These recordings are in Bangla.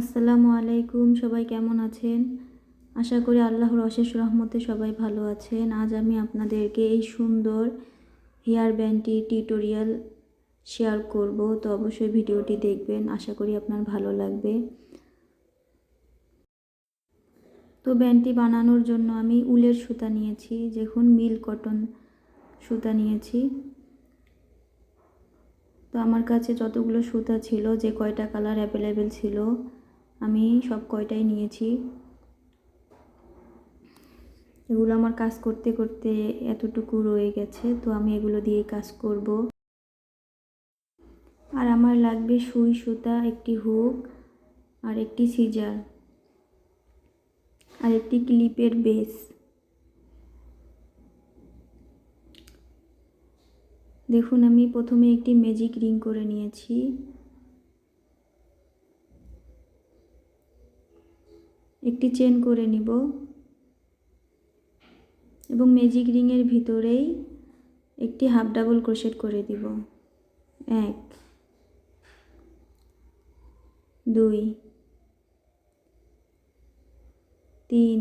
আসসালামু আলাইকুম, সবাই কেমন আছেন? আশা করি আল্লাহর অশেষ রহমতে সবাই ভালো আছেন। আজ আমি আপনাদেরকে এই সুন্দর হেয়ার ব্যান্ডটি টিউটোরিয়াল শেয়ার করব, তো অবশ্যই ভিডিওটি দেখবেন, আশা করি আপনার ভালো লাগবে। তো ব্যান্ডটি বানানোর জন্য আমি উলের সুতা নিয়েছি, দেখুন, মিল কটন সুতা নিয়েছি। তো আমার কাছে যতগুলো সুতা ছিল, যে কয়টা কালার অ্যাভেলেবেল ছিল আমি সব কয়টাই নিয়েছি। এগুলো আমার কাজ করতে করতে এতটুকু রয়ে গেছে, তো আমি এগুলো দিয়ে কাজ করব। আর আমার লাগবে সুই সুতা, একটি হুক আর একটি সিজার আর একটি ক্লিপের বেস। দেখুন, আমি প্রথমে একটি ম্যাজিক রিং করে নিয়েছি। একটি চেন করে নিব। এবং ম্যাজিক রিংয়ের ভিতরেই একটি হাফ ডাবল ক্রোশেট করে দিব। এক, দুই, তিন,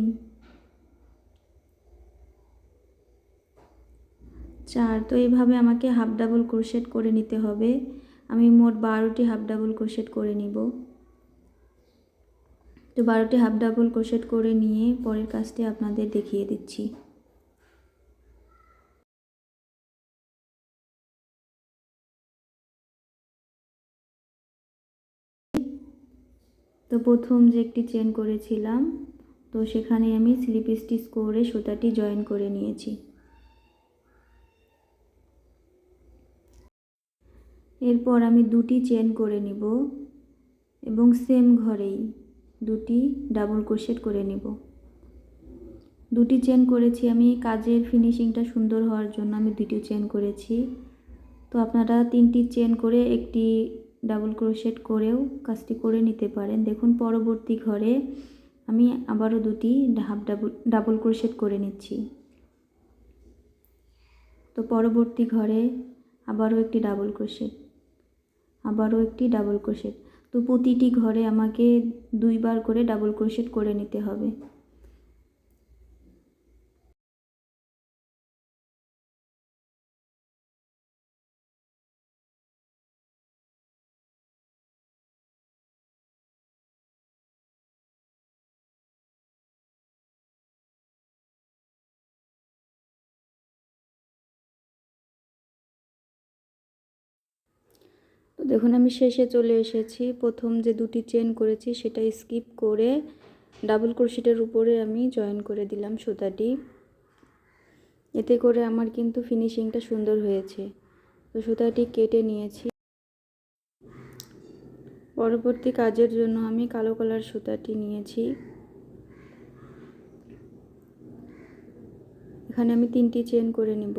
চার। তো এইভাবে আমাকে হাফ ডাবল ক্রোশেট করে নিতে হবে। আমি মোট বারোটি হাফ ডাবল ক্রোশেট করে নিব। তো বারোটি হাফ ডাবল ক্রোশেট করে নিয়ে পরের কাজটি আপনাদের দেখিয়ে দিচ্ছি। তো প্রথম যে একটি চেন করেছিলাম, তো সেখানে আমি স্লিপ স্টিচ করে সুতাটি জয়েন করে নিয়েছি। এরপর আমি দুটি চেন করে নিব এবং সেম ঘরেই দুটি ডাবল ক্রোশেট করে নিব। দুটি চেন করেছি আমি, কাজের ফিনিশিংটা সুন্দর হওয়ার জন্য আমি দুটি চেন করেছি। তো আপনারা তিনটি চেন করে একটি ডাবল ক্রোশেট করেও কাজটি করে নিতে পারেন। দেখুন, পরবর্তী ঘরে আমি আবারও দুটি হাফ ডাবল ডাবল ক্রোশেট করে নিচ্ছি। তো পরবর্তী ঘরে আবারও একটি ডাবল ক্রোশেট আবারও একটি ডাবল ক্রোশেট তো প্রতিটি ঘরে আমাকে দুইবার করে ডাবল ক্রোশেট করে নিতে হবে। দেখুন, আমি শেষে চলে এসেছি। প্রথম যে দুটি চেন করেছি, সেটা স্কিপ করে ডাবল ক্রোশেটের উপরে আমি জয়েন করে দিলাম সুতাটি। এতে করে আমার কিন্তু ফিনিশিংটা সুন্দর হয়েছে। তো সুতাটি কেটে নিয়েছি। পরবর্তী কাজের জন্য আমি কালো কালার সুতাটি নিয়েছি। এখানে আমি তিনটি চেন করে নিব।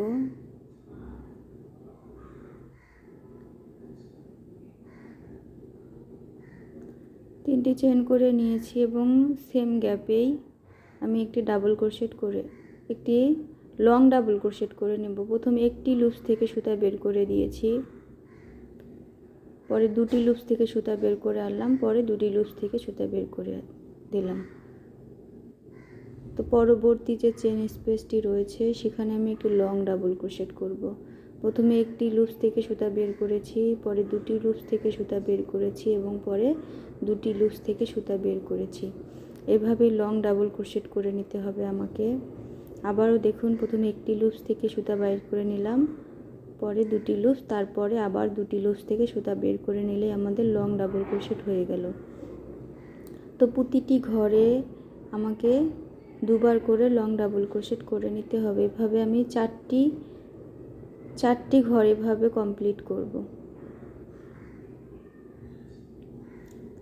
তিনটি চেন করে নিয়েছি এবং সেম গ্যাপেই আমি একটি ডাবল ক্রোশেট করে, একটি লং ডাবল ক্রোশেট করে নেব। প্রথম একটি লুপস থেকে সুতা বের করে দিয়েছি, পরে দুটি লুপস থেকে সুতা বের করে আনলাম, পরে দুটি লুপস থেকে সুতা বের করে দিলাম। তো পরবর্তী যে চেন স্পেসটি রয়েছে, সেখানে আমি একটু লং ডাবল ক্রোশেট করব। প্রথমে একটি লুপস থেকে সুতা বের করেছি, পরে দুটি লুপস থেকে সুতা বের করেছি এবং পরে দুটি লুপস থেকে সুতা বের করেছি। এভাবে লং ডাবল ক্রোশেট করে নিতে হবে আমাকে। আবারও দেখুন, প্রথমে একটি লুপস থেকে সুতা বের করে নিলাম, পরে দুটি লুপস, তারপরে আবার দুটি লুপস থেকে সুতা বের করে নিলে আমাদের লং ডাবল ক্রোশেট হয়ে গেল। তো প্রতিটি ঘরে আমাকে দুবার করে লং ডাবল ক্রোশেট করে নিতে হবে। এভাবে আমি চারটি চারটি ঘর এভাবে কমপ্লিট করব।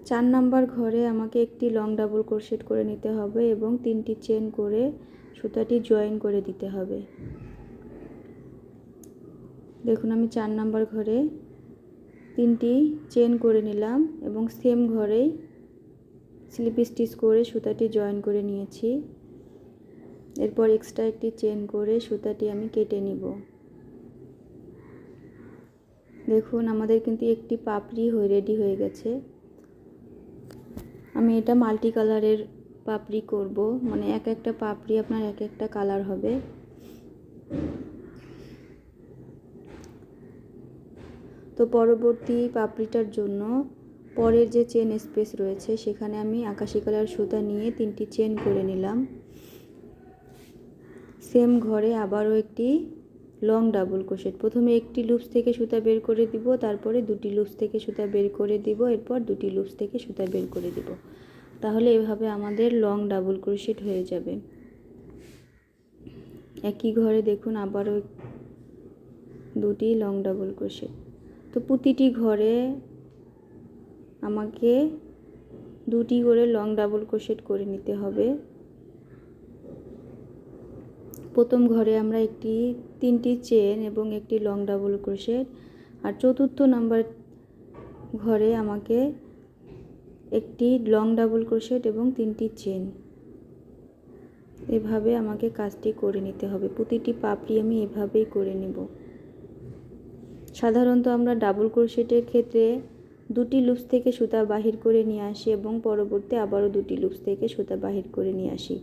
চার নাম্বার ঘরে আমাকে একটি লং ডাবল ক্রোশেট করে নিতে হবে এবং তিনটি চেন করে সুতাটি জয়েন করে দিতে হবে। দেখুন, আমি চার নাম্বার ঘরে তিনটি চেন করে নিলাম এবং সেম ঘরেই স্লিপ স্টিচ করে সুতাটি জয়েন করে নিয়েছি। এরপর এক্সট্রা একটি চেন করে সুতাটি আমি কেটে নিব। দেখুন, আমাদের কিন্তু একটি পাপড়ি হয়ে রেডি হয়ে গেছে। আমি এটা মাল্টি কালারের পাপড়ি করব। মানে এক একটা পাপড়ি আপনার এক একটা কালার হবে। তো পরবর্তী পাপড়িটার জন্য পরের যে চেন স্পেস রয়েছে, সেখানে আমি আকাশি কালার সুতা নিয়ে তিনটি চেন করে নিলাম। সেম ঘরে আবারও একটি লং ডাবল ক্রোশেট প্রথমে একটি লুপস থেকে সুতা বের করে দিব, তারপরে দুটি লুপস থেকে সুতা বের করে দিব, এরপর দুটি লুপস থেকে সুতা বের করে দিব। তাহলে এভাবে আমাদের লং ডাবল ক্রোশেট হয়ে যাবে। একই ঘরে দেখুন আবারও দুটি লং ডাবল ক্রোশেট তো প্রতিটি ঘরে আমাকে দুটি করে লং ডাবল ক্রোশেট করে নিতে হবে। প্রথম ঘরে আমরা একটি, তিনটি চেন এবং একটি লং ডাবল ক্রোশেট আর চতুর্থ নাম্বার ঘরে আমাকে একটি লং ডাবল ক্রোশেট এবং তিনটি চেন এভাবে আমাকে কাজটি করে নিতে হবে। প্রতিটি পাপড়ি আমি এভাবেই করে নেব। সাধারণত আমরা ডাবল ক্রোশেটের ক্ষেত্রে দুটি লুপস থেকে সুতা বাহির করে নিয়ে আসি এবং পরবর্তী আবারও দুটি লুপস থেকে সুতা বাহির করে নিয়ে আসি।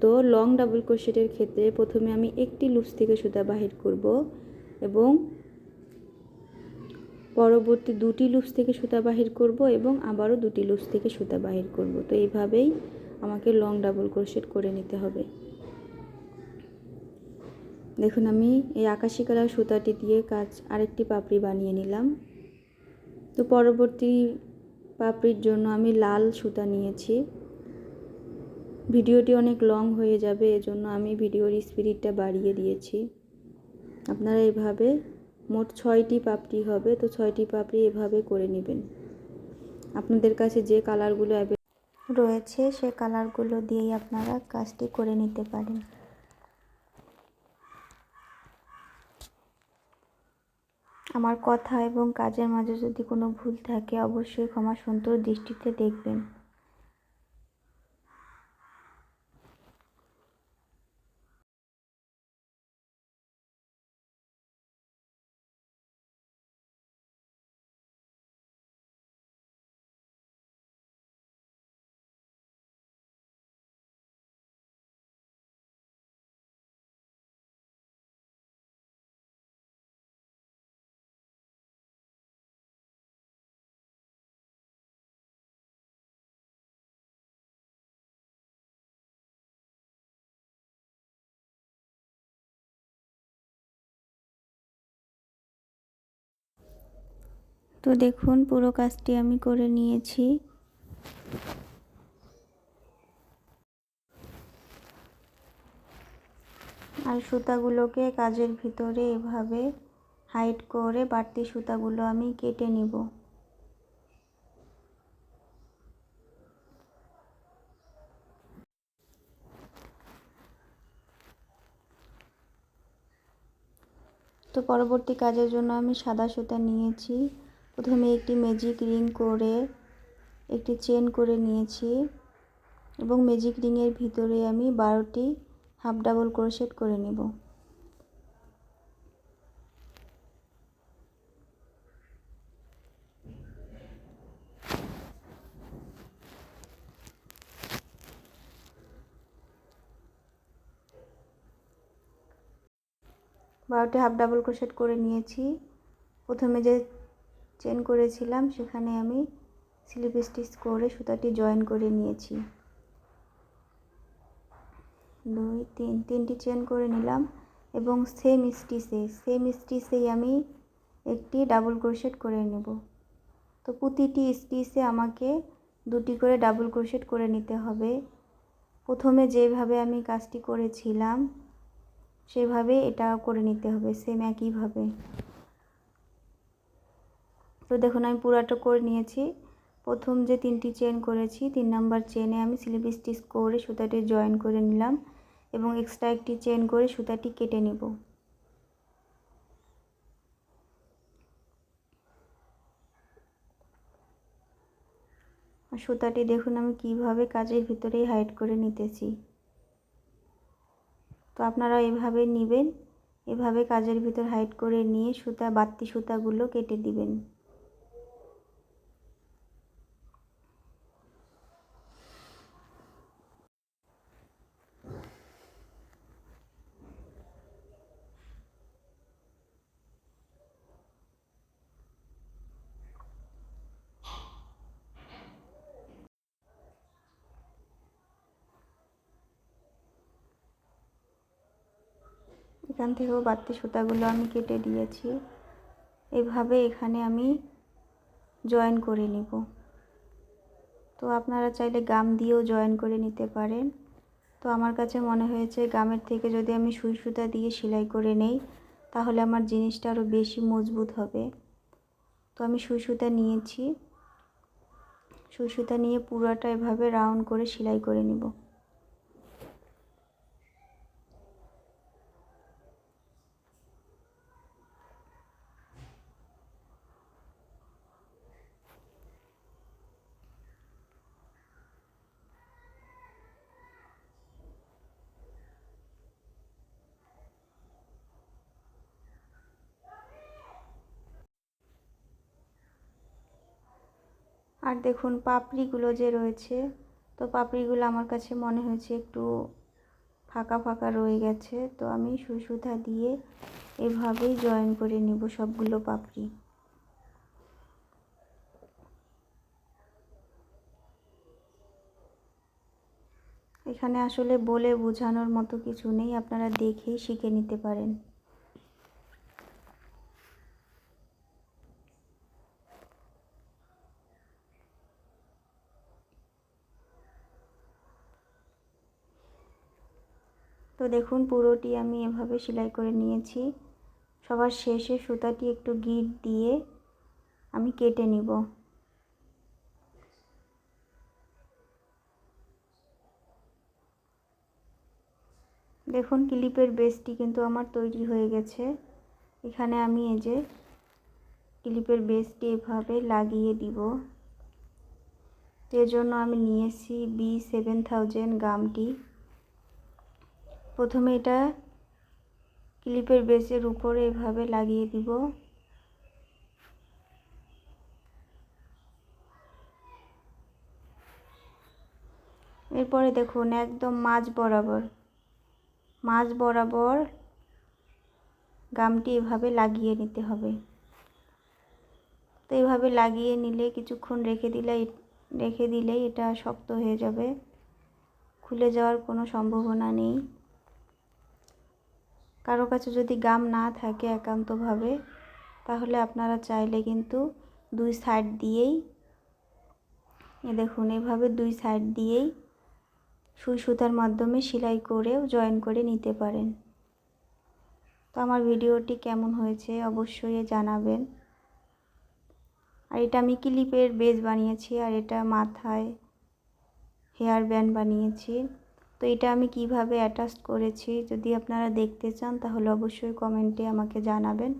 তো লং ডাবল ক্রোশেটের ক্ষেত্রে প্রথমে আমি একটি লুপস থেকে সুতা বাহির করব এবং পরবর্তী দুটি লুপস থেকে সুতা বাহির করব এবং আবারও দুটি লুপস থেকে সুতা বাহির করব। তো এইভাবেই আমাকে লং ডাবল ক্রোশেট করে নিতে হবে। দেখুন, আমি এই আকাশি কালার সুতাটি দিয়ে কাজ আরেকটি পাপড়ি বানিয়ে নিলাম। তো পরবর্তী পাপড়ির জন্য আমি লাল সুতা নিয়েছি। ভিডিওটি অনেক লং হয়ে যাবে, এজন্য আমি ভিডিওর স্পিরিটটা বাড়িয়ে দিয়েছি। আপনারা এভাবে মোট ছয়টি পাপড়ি হবে, তো ছয়টি পাপড়ি এভাবে করে নেবেন। আপনাদের কাছে যে কালারগুলো রয়েছে, সে কালারগুলো দিয়েই আপনারা কাজটি করে নিতে পারেন। আমার কথা এবং কাজের মাঝে যদি কোনো ভুল থাকে, অবশ্যই ক্ষমা সুন্দর দৃষ্টিতে দেখবেন। তো দেখুন, পুরো কাজটি আমি করে নিয়েছি। আর সুতাগুলোকে কাজের ভিতরে এভাবে হাইট করে বাড়তি সুতাগুলো আমি কেটে নিব। তো পরবর্তী কাজের জন্য আমি সাদা সুতা নিয়েছি। প্রথমে একটি ম্যাজিক রিং করে, একটি চেন করে নিয়েছি এবং ম্যাজিক রিংয়ের ভিতরে আমি বারোটি হাফ ডাবল ক্রোশেট করে নেব। বারোটি হাফ ডাবল ক্রোশেট করে নিয়েছি। প্রথমে যে চেন করেছিলাম, সেখানে আমি স্লিপ স্টিচ করে সুতাটি জয়েন করে নিয়েছি। দুই, তিন, তিনটি চেন করে নিলাম এবং সেম স্টিচে সেম স্টিচেই আমি একটি ডাবল ক্রোশেট করে নেব। তো প্রতিটি স্টিচে আমাকে দুটি করে ডাবল ক্রোশেট করে নিতে হবে। প্রথমে যেভাবে আমি কাজটি করেছিলাম, সেভাবে এটা করে নিতে হবে সেম একইভাবে। তো দেখুন, আমি পুরাটা করে নিয়েছি। প্রথম যে তিনটি চেন করেছি, তিন নাম্বার চেনে আমি স্লিপ স্টিচ করে সুতাটি জয়েন করে নিলাম এবং এক্সট্রা একটি চেন করে সুতাটি কেটে নেব। সুতাটি দেখুন, আমি কীভাবে কাজের ভিতরেই হাইড করে নিতেছি। তো আপনারা এভাবে নেবেন, এভাবে কাজের ভিতর হাইড করে নিয়ে সুতা, বাড়তি সুতাগুলো কেটে দিবেন। এখান থেকেও বাড়তি সুতাগুলো আমি কেটে দিয়েছি। এভাবে এখানে আমি জয়েন করে নিব। তো আপনারা চাইলে গাম দিয়েও জয়েন করে নিতে পারেন। তো আমার কাছে মনে হয়েছে গামের থেকে যদি আমি সুই সুতা দিয়ে সেলাই করে নেই, তাহলে আমার জিনিসটা আরও বেশি মজবুত হবে। তো আমি সুই সুতা নিয়েছি। সুই সুতা নিয়ে পুরোটা এভাবে রাউন্ড করে সেলাই করে নিব। আর দেখুন পাপড়িগুলো যে রয়েছে, তো পাপড়িগুলো আমার কাছে মনে হয়েছে একটু ফাঁকা ফাঁকা রয়ে গেছে, তো আমি সুই সুতা দিয়ে এভাবেই জয়েন করে নিব সবগুলো পাপড়ি। এখানে আসলে বলে বোঝানোর মতো কিছু নেই, আপনারা দেখেই শিখে নিতে পারেন। তো দেখুন, পুরোটি আমি এভাবে সেলাই করে নিয়েছি। সবার শেষে সুতাটি একটু গিট দিয়ে আমি কেটে নিব। দেখুন, ক্লিপের বেসটি কিন্তু আমার তৈরি হয়ে গেছে। এখানে আমি এই যে ক্লিপের বেসটি এভাবে লাগিয়ে দিব। এর জন্য আমি নিয়েছি বি সেভেন থাউজেন্ড গামটি প্রথমে এটা ক্লিপের বেসের উপরে এভাবে লাগিয়ে দিব। এরপরে দেখুন, একদম মাঝ বরাবর মাঝ বরাবর গামটি এভাবে লাগিয়ে নিতে হবে। তো এইভাবে লাগিয়ে নিলে কিছুক্ষণ রেখে দিলে রেখে দিলেই এটা শক্ত হয়ে যাবে। খুলে যাওয়ার কোনো সম্ভাবনা নেই। কারও কাছে যদি গাম না থাকে একান্তভাবে, তাহলে আপনারা চাইলে কিন্তু দুই সাইড দিয়েই, এ দেখুন, এভাবে দুই সাইড দিয়েই সুই সুতার মাধ্যমে সেলাই করেও জয়েন করে নিতে পারেন। তো আমার ভিডিওটি কেমন হয়েছে অবশ্যই জানাবেন। আর এটা আমি ক্লিপের বেজ বানিয়েছি, আর এটা মাথায় হেয়ার ব্যান্ড বানিয়েছি। তো এটা আমি কীভাবে অ্যাটাচ করেছি যদি আপনারা দেখতে চান তাহলে অবশ্যই কমেন্টে আমাকে জানাবেন।